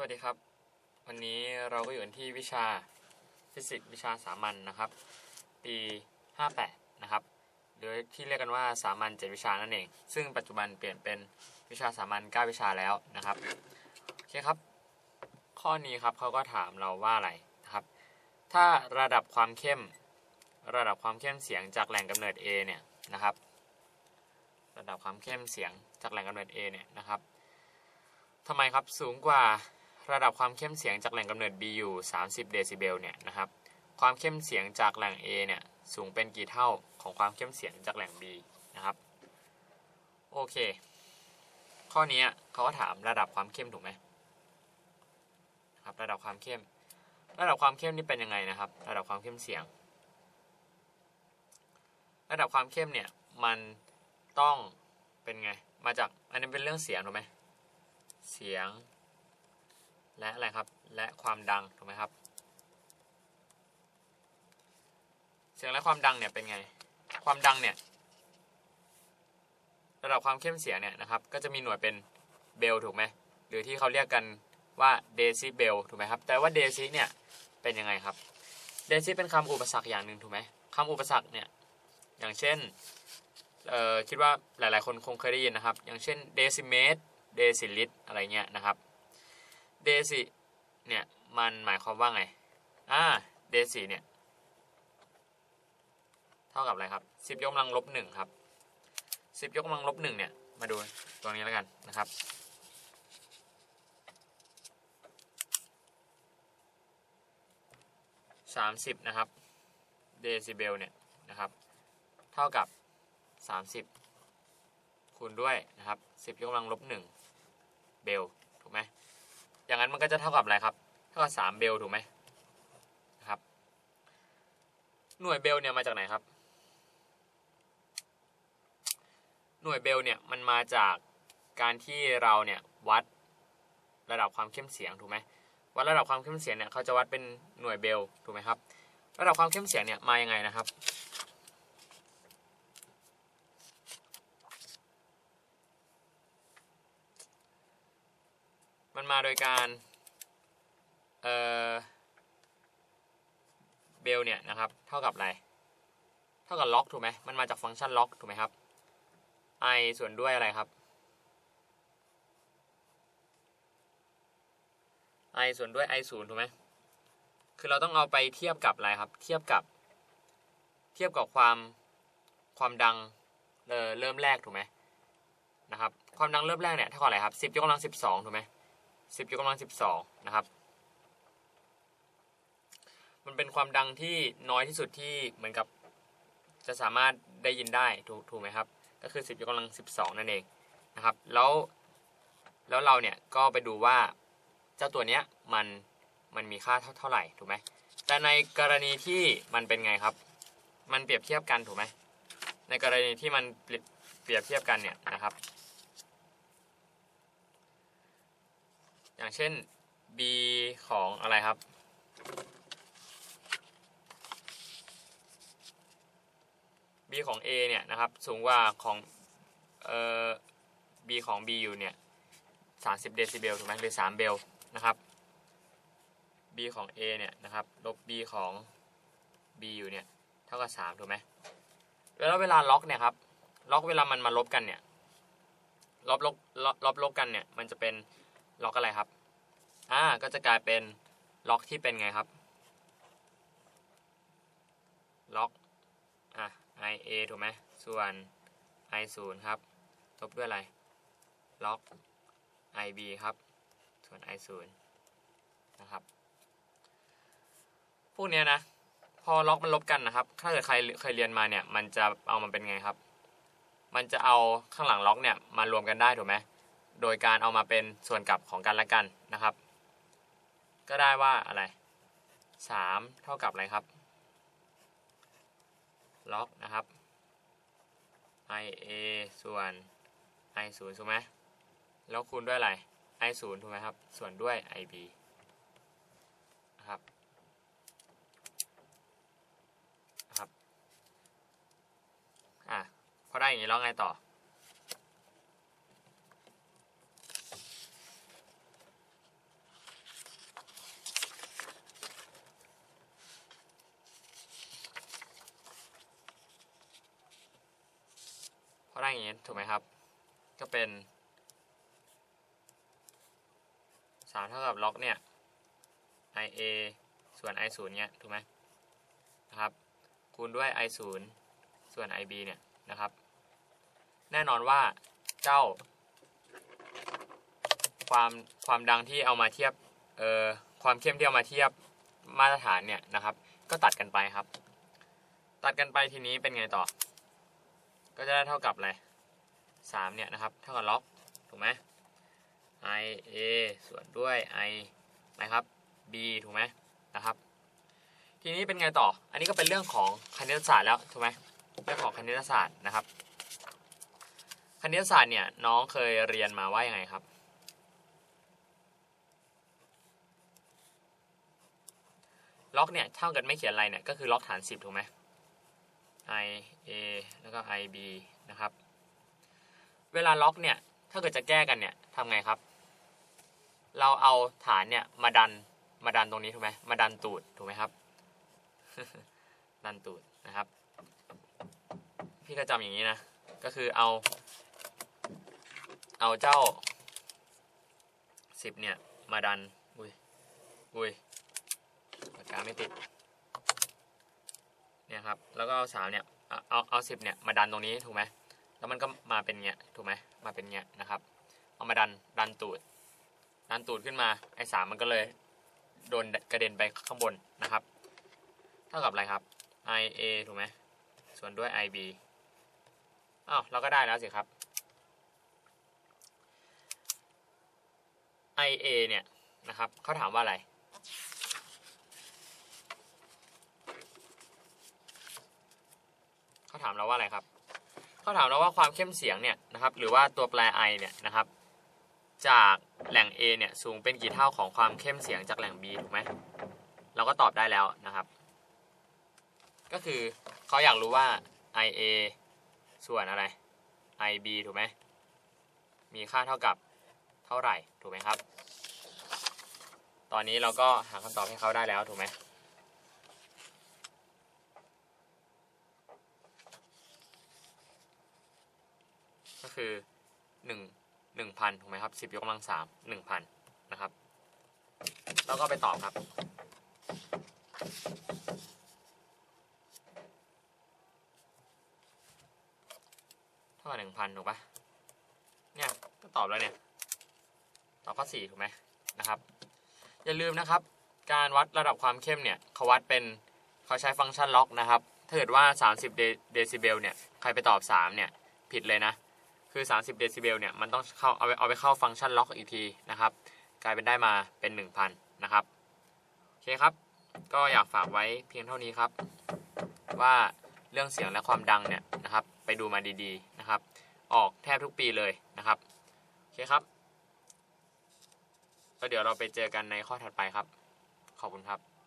สวัสดีครับ วันนี้เราก็อยู่กันที่วิชาฟิสิกส์วิชาสามัญนนะครับ ปี 58 นะครับหรือที่เรียกกันว่าสามัญ7วิชานั่นเอง ซึ่งปัจจุบันเปลี่ยนเป็นวิชาสามัญ9วิชาแล้วนะครับโอเคครับ ข้อนี้ครับเขาก็ถามเราว่าอะไรนะครับ ถ้าระดับความเข้มระดับความเข้มเสียงจากแหล่งกำเนิด A เนี่ยนะครับ ระดับความเข้มเสียงจากแหล่งกำเนิด A เนี่ยนะครับทำไมครับสูงกว่า ระดับความเข้มเสียงจากแหล่งกำเนิด B อยู่ 30 เดซิเบลเนี่ยนะครับความเข้มเสียงจากแหล่ง A เนี่ยสูงเป็นกี่เท่าของความเข้มเสียงจากแหล่ง B นะครับโอเค ข้อนี้เขาก็ถามระดับความเข้มถูกไหมครับระดับความเข้ม ระดับความเข้มนี่เป็นยังไงนะครับ ระดับความเข้มเสียง ระดับความเข้มเนี่ยมันต้องเป็นไงมาจากอันนี้เป็นเรื่องเสียงถูกไหมเสียง และอะไรครับ และความดัง ถูกไหมครับ เสียงและความดังเนี่ยเป็นไง ความดังเนี่ย ระดับความเข้มเสียงเนี่ยนะครับ ก็จะมีหน่วยเป็นเบลถูกไหม หรือที่เขาเรียกกันว่าเดซิเบลถูกไหมครับ แต่ว่าเดซิเนี่ยเป็นยังไงครับ เดซิเป็นคำอุปสรรคอย่างหนึ่งถูกไหมคำอุปสรรคเนี่ย อย่างเช่น เอ่อ คิดว่าหลายๆ คนคงเคยได้ยินนะครับ อย่างเช่นเดซิเมตรเดซิลิตอะไรเงี้ยนะครับ เดซิเนี่ย มันหมายความว่าไง อ่า เดซิเนี่ย เท่ากับอะไรครับ10ยกกำลังลบหนึ่งครับ10ยกกำลังลบหนึ่งเนี่ย มาดูตรงนี้แล้วกันนะครับ30นะครับ เดซิเบลเนี่ยนะครับ เท่ากับ30คูณด้วยนะครับ10ยกกำลังลบ1เบล ถูกไหม อย่างนั้นมันก็จะเท่ากับอะไรครับ เท่ากับ3เบลถูกไหมนะครับ หน่วยเบลเนี่ยมาจากไหนครับ หน่วยเบลเนี่ยมันมาจากการที่เราเนี่ยวัดระดับความเข้มเสียงถูกไหมวัดระดับความเข้มเสียงเนี่ยเขาจะวัดเป็นหน่วยเบลถูกไหมครับ ระดับความเข้มเสียงเนี่ยมายังไงนะครับ มันมาโดยการเออเบลเนี่ยนะครับเท่ากับอะไร เท่ากับล็อกถูกไหมมันมาจากฟังก์ชันล็อกถูกไหมครับ i ส่วนด้วยอะไรครับ i ส่วนด้วย i ศูนย์ถูกไหมคือเราต้องเอาไปเทียบกับอะไรครับ เทียบกับ เทียบกับความความดังเเริ่มแรกถูกไหมนะครับ ความดังเริ่มแรกเนี่ยเท่ากับอะไรครับ10ยกกำลัง12ถูกไหม 10ยกกำลัง12นะครับ มันเป็นความดังที่น้อยที่สุดที่เหมือนกับจะสามารถได้ยินได้ถูกถูกไหมครับ ก็คือ10ยกกำลัง12นั่นเองนะครับ แล้วแล้วเราเนี่ยก็ไปดูว่าเจ้าตัวเนี้ยมันมันมีค่าเท่าเท่าไหร่ถูกไหมแต่ในกรณีที่มันเป็นไงครับ มันเปรียบเทียบกันถูกไหมในกรณีที่มันเปรียบเปรียบเทียบกันเนี่ยนะครับ อย่างเช่น b ของอะไรครับ b ของ a เนี่ยนะครับ สูงกว่าของเอ่อ b ของ b อยู่เนี่ย30เดซิเบลถูกไหมหรือ3เบลนะครับ b ของ a เนี่ยนะครับลบ b ของ b อยู่เนี่ยเท่ากับ3ถูกไหมแล้วเวลาล็อกเนี่ยครับล็อกเวลามันมาลบกันเนี่ยลบลบลบลบลบกันเนี่ยมันจะเป็น ล็อกอะไรครับ อ่า ก็จะกลายเป็นล็อกที่เป็นไงครับ ล็อก อะ i a ถูกไหม ส่วน i 0ครับ ลบด้วยอะไร ล็อก i b ครับ ส่วน i 0นะครับ พวกเนี้ยนะ พอล็อกมันลบกันนะครับ ถ้าเกิดใครเคยเรียนมาเนี่ย มันจะเอามันเป็นไงครับ มันจะเอาข้างหลังล็อกเนี่ยมารวมกันได้ถูกไหม โดยการเอามาเป็นส่วนกลับของกันและกันนะครับ ก็ได้ว่าอะไร 3 เท่ากับอะไรครับ ล็อกนะครับ i a ส่วน i 0ถูกไหมแล้วคูณด้วยอะไร i 0ถูกไหมครับ ส่วนด้วย i b นะครับนะครับ อะพอได้อย่างนี้แล้วไงต่อ เขาได้อย่างนี้ ถูกไหมครับ ก็เป็นสามเท่ากับล็อกเนี่ย i a ส่วน i 0เนี่ยถูกไหมนะครับ คูณด้วย i 0ส่วน i b เนี่ยนะครับ แน่นอนว่าเจ้า ความความดังที่เอามาเทียบเอ่อความเข้มที่เอามาเทียบมาตรฐานเนี่ยนะครับ ก็ตัดกันไปครับ ตัดกันไปทีนี้เป็นไงต่อ ก็จะได้เท่ากับอะไร สามเนี่ยนะครับเท่ากับล็อกถูกไหม i a ส่วนด้วย i นะครับ b ถูกไหมนะครับ ทีนี้เป็นไงต่อ อันนี้ก็เป็นเรื่องของคณิตศาสตร์แล้วถูกไหมเรื่องของคณิตศาสตร์นะครับ คณิตศาสตร์เนี่ยน้องเคยเรียนมาว่ายังไงครับ ล็อกเนี่ยเท่ากันไม่เขียนอะไรเนี่ยก็คือล็อกฐาน 10 ถูกไหม i a แล้วก็ i b นะครับ เวลาล็อกเนี่ย ถ้าเกิดจะแก้กันเนี่ยทำไงครับ เราเอาฐานเนี่ยมาดันมาดันตรงนี้ถูกไหมมาดันตูดถูกไหมครับ ดันตูดนะครับ พี่ก็จำอย่างนี้นะ ก็คือเอา เอาเจ้าสิบเนี่ย มาดัน อุ้ย อุ้ยปากกาไม่ติด เนี่ยครับ แล้วก็เอาสามเนี่ย เอาเอาเอาสิบเนี่ย มาดันตรงนี้ถูกไหม แล้วมันก็มาเป็นเงี้ยถูกไหมมาเป็นเงี้ยนะครับ เอามาดันดันตูด ดันตูดขึ้นมาไอ้สามมันก็เลยโดนกระเด็นไปข้างบนนะครับ เท่ากับอะไรครับ i a ถูกไหมส่วนด้วย i b อ้าวเราก็ได้แล้วสิครับ i a เนี่ยนะครับเขาถามว่าอะไรเขาถามเราว่าอะไรครับ เขาถามเราว่าความเข้มเสียงเนี่ยนะครับหรือว่าตัวแปร i เนี่ยนะครับจากแหล่ง A เนี่ยสูงเป็นกี่เท่าของความเข้มเสียงจากแหล่ง B ถูกไหมเราก็ตอบได้แล้วนะครับ ก็คือเขาอยากรู้ว่า IA ส่วนอะไร IB ถูกไหมมีค่าเท่ากับเท่าไหร่ถูกไหมครับ ตอนนี้เราก็หาคำตอบให้เขาได้แล้วถูกไหม ก็คือหนึ่งหนึ่งพันถูกไหมครับสิบยกกำลังสามหนึ่งพันนะครับ แล้วก็ไปตอบครับ เท่ากับหนึ่งพันถูกปะเนี่ยก็ตอบแล้วเนี่ย ตอบข้อสี่ถูกไหมนะครับ อย่าลืมนะครับ การวัดระดับความเข้มเนี่ยเขาวัดเป็นเขาใช้ฟังก์ชันล็อกนะครับ ถ้าเกิดว่า 30 เดเดซิเบลเนี่ย ใครไปตอบ 3 เนี่ย ผิดเลยนะ คือ 30 เดซิเบลเนี่ยมันต้องเข้าเอาไปเอาไปเข้าฟังก์ชันล็อกอีกทีนะครับ กลายเป็นได้มาเป็น 1,000 นะครับโอเคครับ ก็อยากฝากไว้เพียงเท่านี้ครับ ว่าเรื่องเสียงและความดังเนี่ยนะครับ ไปดูมาดีๆนะครับ ออกแทบทุกปีเลยนะครับโอเคครับแล้วเดี๋ยวเราไปเจอกันในข้อถัดไปครับ ขอบคุณครับ